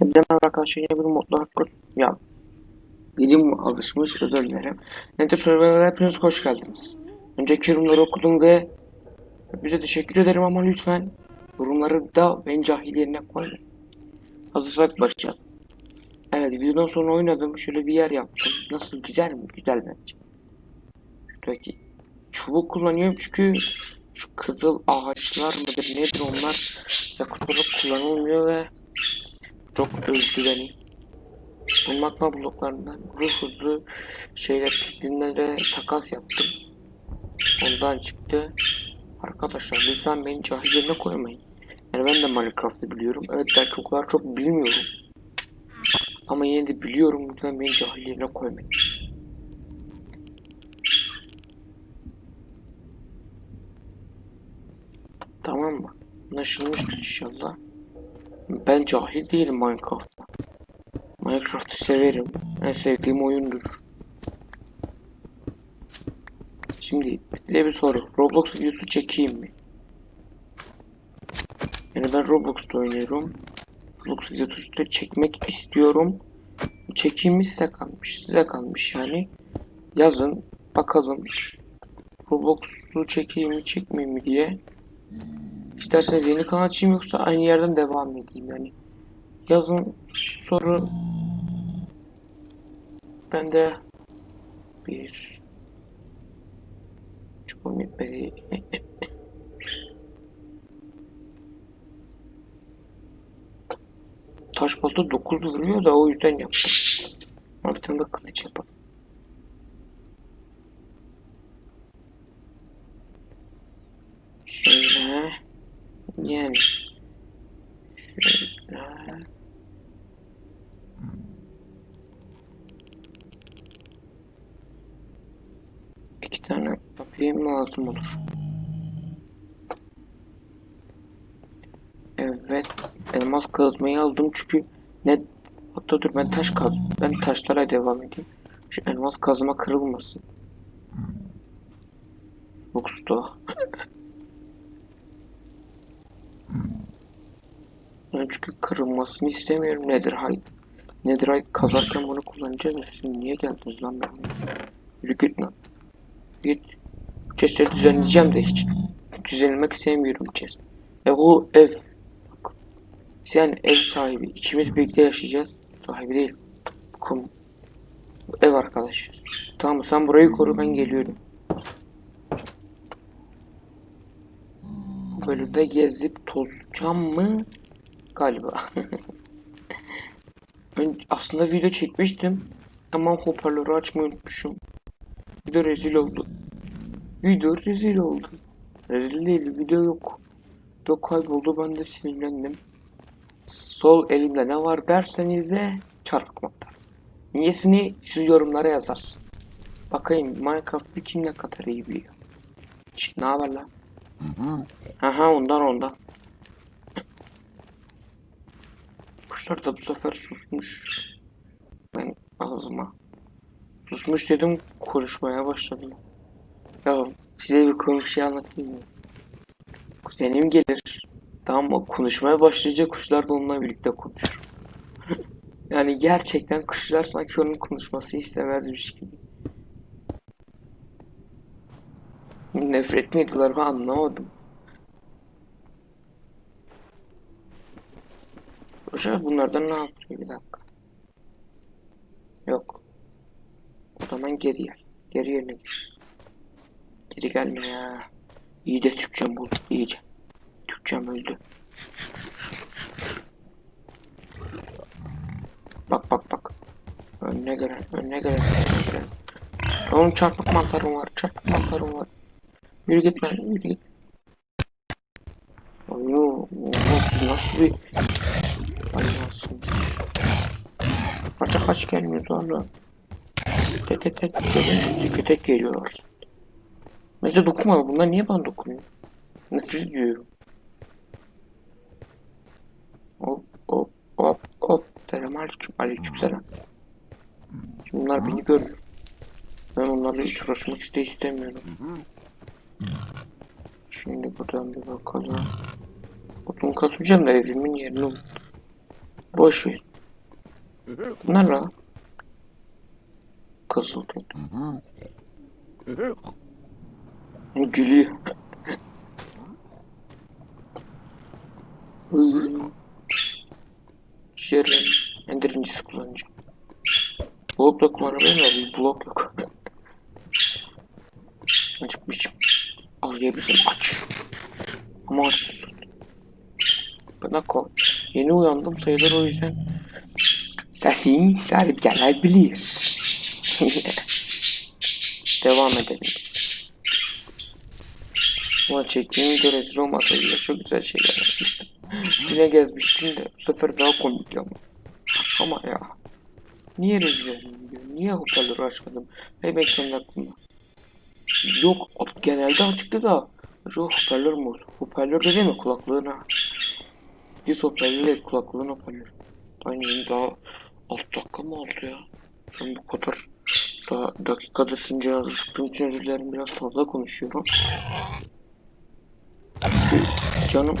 Hepinize merhaba arkadaşlar bir modlu hakkı ya dilim alışmış özür dilerim. Nether Survivor'a hepiniz hoş geldiniz. Önceki yorumları okudum ve bize teşekkür ederim ama lütfen yorumları da ben cahil yerine koymayın. Hazırsak başlayalım. Evet videodan sonra oynadım şöyle bir yer yaptım. Nasıl güzel mi? Güzel bence. Şuradaki çubuk kullanıyorum çünkü şu kızıl ağaçlar mıdır nedir onlar olarak kullanılmıyor ve çok özgüveni. Bu magma bloklarından ruh hızlı şeyler dinlere takas yaptım. Ondan çıktı. Arkadaşlar lütfen beni cahil yerine koymayın. Yani ben de Minecraft'ı biliyorum. Evet belki o kadar çok bilmiyorum. Ama yine de biliyorum. Lütfen beni cahil yerine koymayın. Tamam mı? Anlaşılmıştır inşallah. Ben cahil değilim Minecraft'ta. Minecraft'ı severim. En sevdiğim oyundur. Şimdi size bir soru. Roblox videosu çekeyim mi? Yani ben Roblox'ta oynuyorum. Roblox videosu çekmek istiyorum. Çekeyim size kalmış. Size kalmış yani. Yazın. Bakalım. Roblox'u çekeyim mi çekmeyeyim mi diye. İsterseniz yeni kanal açayım yoksa aynı yerden devam edeyim yani. Yazın soru ben de bir çok bitmedi. Taş balta 9 vuruyor da o yüzden yaptım. Ama bir tane de kılıç yapalım. Şöyle yani iki tane yapayım lazım olur. Evet, elmas kazmayı aldım çünkü ne hatta dur ben taş kaz ben taşlara devam edeyim. Şu elmas kazma kırılmasın. Box'ta. Çünkü kırılmasını istemiyorum. Netherite. Netherite kazarken bunu kullanacağız. Siz niye geldiniz lan ben? Yürü git lan. Git. Chestleri düzenleyeceğim de hiç. Düzenlemek sevmiyorum chest. E bu ev. Bak. Sen ev sahibi. İkimiz birlikte yaşayacağız. Sahibi değil. Kum. Ev arkadaş. Tamam mı? Sen burayı koru ben geliyorum. Bu bölümde gezip tozacağım mı? Galiba. ben aslında video çekmiştim. Ama hoparlörü açmayı unutmuşum. Video rezil oldu. Video rezil oldu. Rezil değil video yok. Video kayboldu ben de sinirlendim. Sol elimde ne var derseniz de çarpmakta. Niyesini siz yorumlara yazarsın. Bakayım Minecraft'ı kim ne kadar iyi biliyor. Şşt ne haber lan? Aha ondan ondan. Kuşlar da bu sefer susmuş. Ben ağzıma. Susmuş dedim konuşmaya başladılar. Ya size bir komik şey anlatayım mı? Kuzenim gelir. Tamam mı? Konuşmaya başlayınca kuşlar da onunla birlikte konuşur. yani gerçekten kuşlar sanki onun konuşması istemezmiş gibi. Nefret mi ediyorlar ben anlamadım. Acaba bunlardan ne yapıyor bir dakika. Yok. O zaman geri gel. Geri yerine gir. Geri gelme ya. İyi de Türkçem bozuldu iyice. Türkçem öldü. Bak bak bak. Önüne gelen, önüne gelen, önüne gelen. Oğlum çarpık mantarım var, çarpık mantarım var. Yürü git lan, yürü git. Oğlum siz nasıl bir hayvansınız? Kaça kaç gelmiyor sonra. Tek tek tek tek tek geliyorlar. Mesela dokunma bunlar niye bana dokunuyor? Nefret ediyorum. Hop hop hop hop. Selam aleyküm aleyküm selam. Şimdi bunlar beni görmüyor. Ben onlarla hiç uğraşmak iste istemiyorum. Şimdi buradan bir bakalım. Odun kasmayacağım da evimin yerini unuttum. Boş ver. Bunlar ne lan? Kızıl tut. Gülüyor. Şerin. Endirincisi kullanacağım. Blok da kullanabilirim de bir blok yok. Acıkmışım. Al yiyebilirsin aç. Ama açsın. Bana koy. Yeni uyandım sayılır o yüzden. Sesin garip gelebilir. Devam edelim. Ulan çektiğim görevsiz olmasaydı ya çok güzel şeyler yapmıştım. Yine gezmiştim de bu sefer daha komikti ama. Ama ya. Niye rezil diyor. Niye hoparlörü açmadım? Hey bekleyin aklımda. Yok genelde açıktı da. Şu hoparlör mü olsun? Hoparlör de değil mi kulaklığına? Biz hoparlör değil kulaklığın hoparlör. Aynen daha 6 dakika mı oldu ya? Ben bu kadar daha dakikada sincahı sıktığım için özür dilerim biraz fazla konuşuyorum. Canım.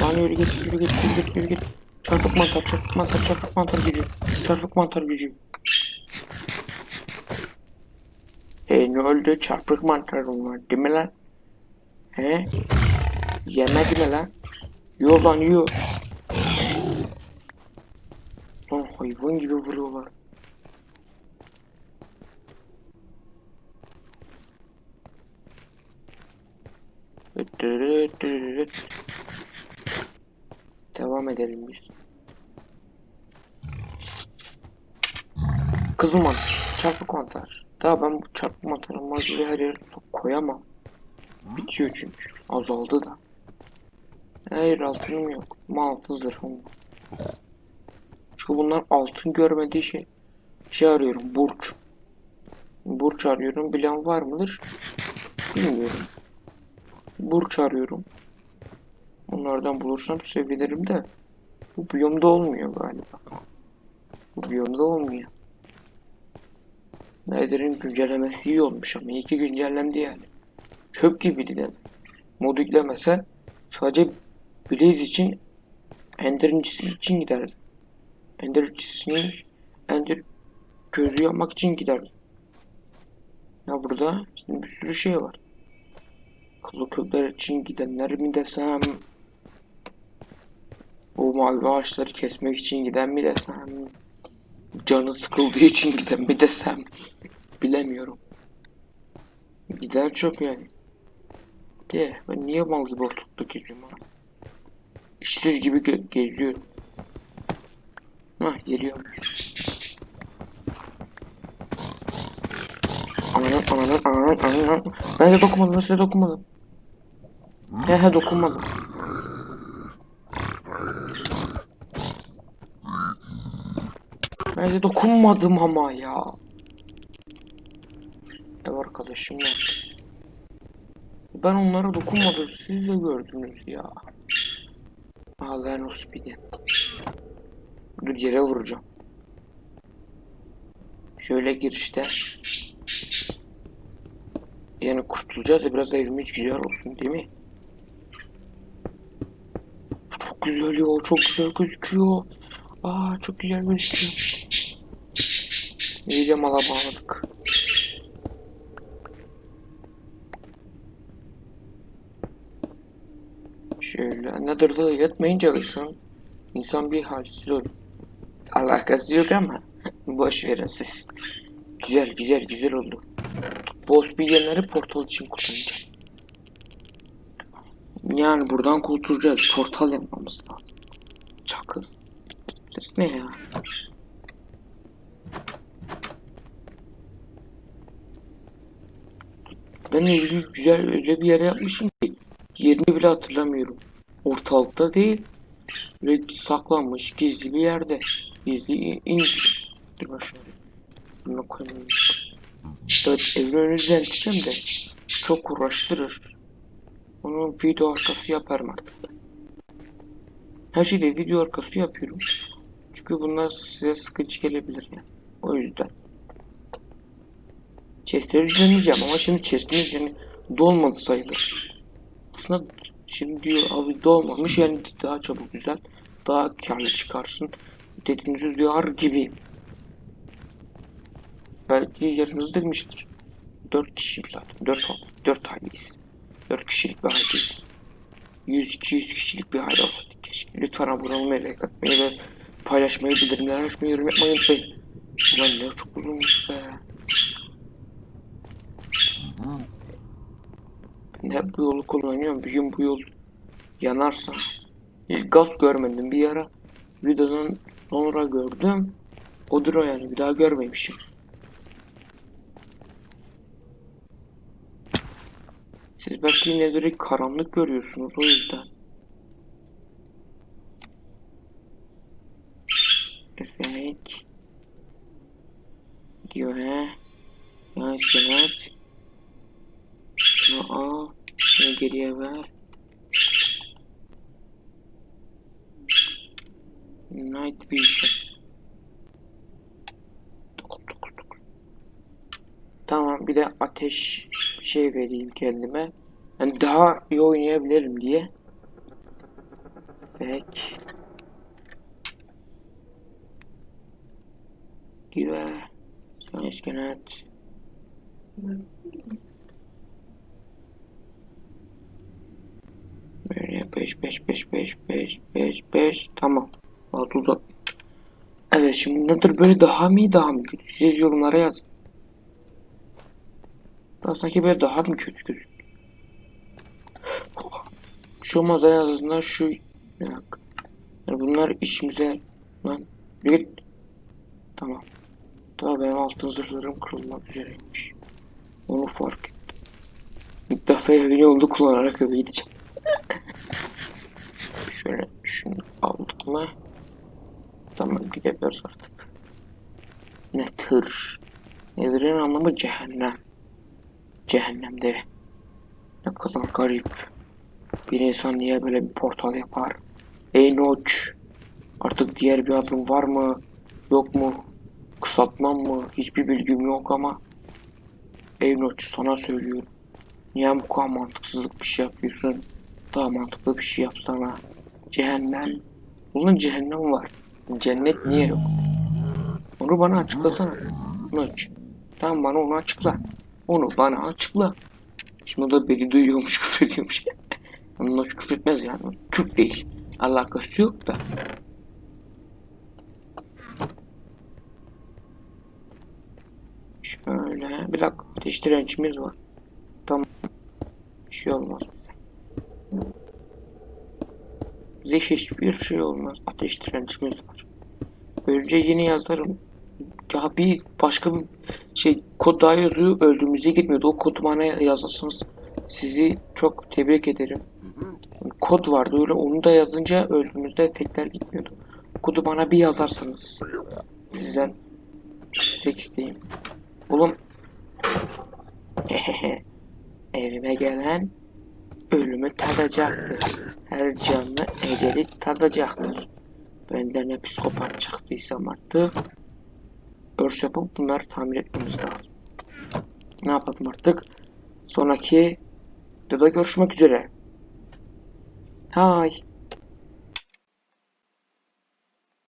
Lan yürü git yürü git yürü git yürü git. Çarpık mantar çarpık mantar çarpık mantar gücü. Çarpık mantar gücü. E ne oldu çarpık mantarım var değil mi lan? He? Yemedi mi lan? Yo lan yo. Lan hayvan gibi vuruyorlar. Devam edelim biz. Kızıl mantar, çarpık mantar. Daha ben bu çarpık mantarı malzemeyi her yere koyamam. Bitiyor çünkü. Azaldı da. Hayır altınım yok. Ama altın zırhım var. Çünkü bunlar altın görmediği şey. Şey arıyorum. Burç. Burç arıyorum. Bilen var mıdır? Bilmiyorum. Burç arıyorum. Onlardan bulursam sevinirim de. Bu biyomda olmuyor galiba. Bu biyomda olmuyor. Nether'in güncellemesi iyi olmuş ama iyi ki güncellendi yani. Çöp gibiydi de. Mod yüklemese sadece Blaze için Ender'in için giderdi. Ender çizgisini Ender gözü yapmak için giderdi. Ya burada şimdi bir sürü şey var. Kılı kökler için gidenler mi desem o mavi ağaçları kesmek için giden mi desem canı sıkıldığı için giden mi desem bilemiyorum. Giden çok yani. De ben niye mal gibi geziyorum ha? İşsiz gibi ge geziyorum. Hah geliyorum. Ananın ananın ananın ananın Ben de dokunmadım size dokunmadım. He he dokunmadım. Ben de dokunmadım ama ya. Ev arkadaşım ya. Ben onlara dokunmadım. Siz de gördünüz ya. Aa ben. Dur yere vuracağım. Şöyle girişte. Yani kurtulacağız ya biraz da evimiz güzel olsun değil mi? Çok güzel ya çok güzel gözüküyor. Aa çok güzel gözüküyor. İyice mala bağladık. Şöyle Nether'da yatmayınca insan insan bir halsiz olur. Alakası yok ama boş verin siz. Güzel güzel güzel oldu. Boss bilgileri portal için kullanacağım. Yani buradan kurtulacağız. Portal yapmamız lazım. Çakıl. Ses ne ya? Ben öyle güzel öyle bir yere yapmışım ki yerini bile hatırlamıyorum. Ortalıkta değil. Böyle saklanmış gizli bir yerde. Gizli in. Dur şöyle. Bunu koyayım. Evin önünden çıkacağım de çok uğraştırır. Onu video arkası yaparım artık. Her şeyde video arkası yapıyorum. Çünkü bunlar size sıkıcı gelebilir yani. O yüzden. Chestleri düzenleyeceğim ama şimdi chestin üzerine dolmadı sayılır. Aslında şimdi diyor abi dolmamış yani daha çabuk güzel. Daha karlı çıkarsın. Dediğinizi duyar gibi. Belki yarınız demiştir. Dört kişiyim zaten. Dört, dört aileyiz. Dört kişilik bir aileyiz. 100-200 kişilik bir aile olsaydık keşke. Lütfen abone olmayı, like atmayı ve paylaşmayı, bildirimler açmayı, yorum yapmayı unutmayın. Ulan ne çok uzunmuş be. Ben hep bu yolu kullanıyorum. Bir gün bu yol yanarsa. Hiç gaz görmedim bir ara. Videodan sonra gördüm. Odur o yani. Bir daha görmemişim. Siz belki yine direkt karanlık görüyorsunuz o yüzden. Evet. Güve. Yan iskelet. Şunu al. Şunu geriye ver. Night Vision. Tamam bir de ateş şey vereyim kendime. Yani daha iyi oynayabilirim diye. Peki. Güve. Son iskelet. Böyle 5 5 5 5 5 5 5 tamam. Altı uzat. Evet şimdi nedir böyle daha mı iyi daha mı kötü? Siz yorumlara yazın. Ben sanki böyle daha mı kötü gözüküyor? Şu olmaz en azından şu bir dakika. Yani bunlar işimize lan git. Tamam. Daha benim altın zırhlarım kırılmak üzereymiş. Onu fark ettim. İlk defa evin yolda kullanarak eve gideceğim. Şöyle şunu aldık mı? Tamam gidebiliriz artık. Ne tır? Nedir'in anlamı cehennem. Cehennemde. Ne kadar garip. Bir insan niye böyle bir portal yapar? Ey Noç. Artık diğer bir adım var mı? Yok mu? Kısaltmam mı? Hiçbir bilgim yok ama. Ey Noç sana söylüyorum. Niye bu kadar mantıksızlık bir şey yapıyorsun? Daha mantıklı bir şey yapsana. Cehennem. Bunun cehennem var. Cennet niye yok? Onu bana açıklasana. Noç. Tamam bana onu açıkla. Onu bana açıkla. Şimdi o da beni duyuyormuş küfür ediyormuş. Onunla küfür etmez yani. Küfür değil. Alakası yok da. Şöyle bir dakika ateş direncimiz var. Tamam. Bir şey olmaz Bize hiçbir şey olmaz. Ateş direncimiz var. Önce yeni yazarım. Ya bir başka bir şey kod daha yazıyor öldüğümüzde gitmiyordu. O kodu bana yazarsanız sizi çok tebrik ederim. Kod vardı öyle onu da yazınca öldüğümüzde efektler gitmiyordu. Kodu bana bir yazarsanız sizden tek isteğim. Oğlum evime gelen ölümü tadacaktır. Her canlı eceli tadacaktır. Benden ne psikopat çıktıysam artık örs yapıp bunları tamir etmemiz lazım. Ne yapalım artık? Sonraki videoda görüşmek üzere. Hay.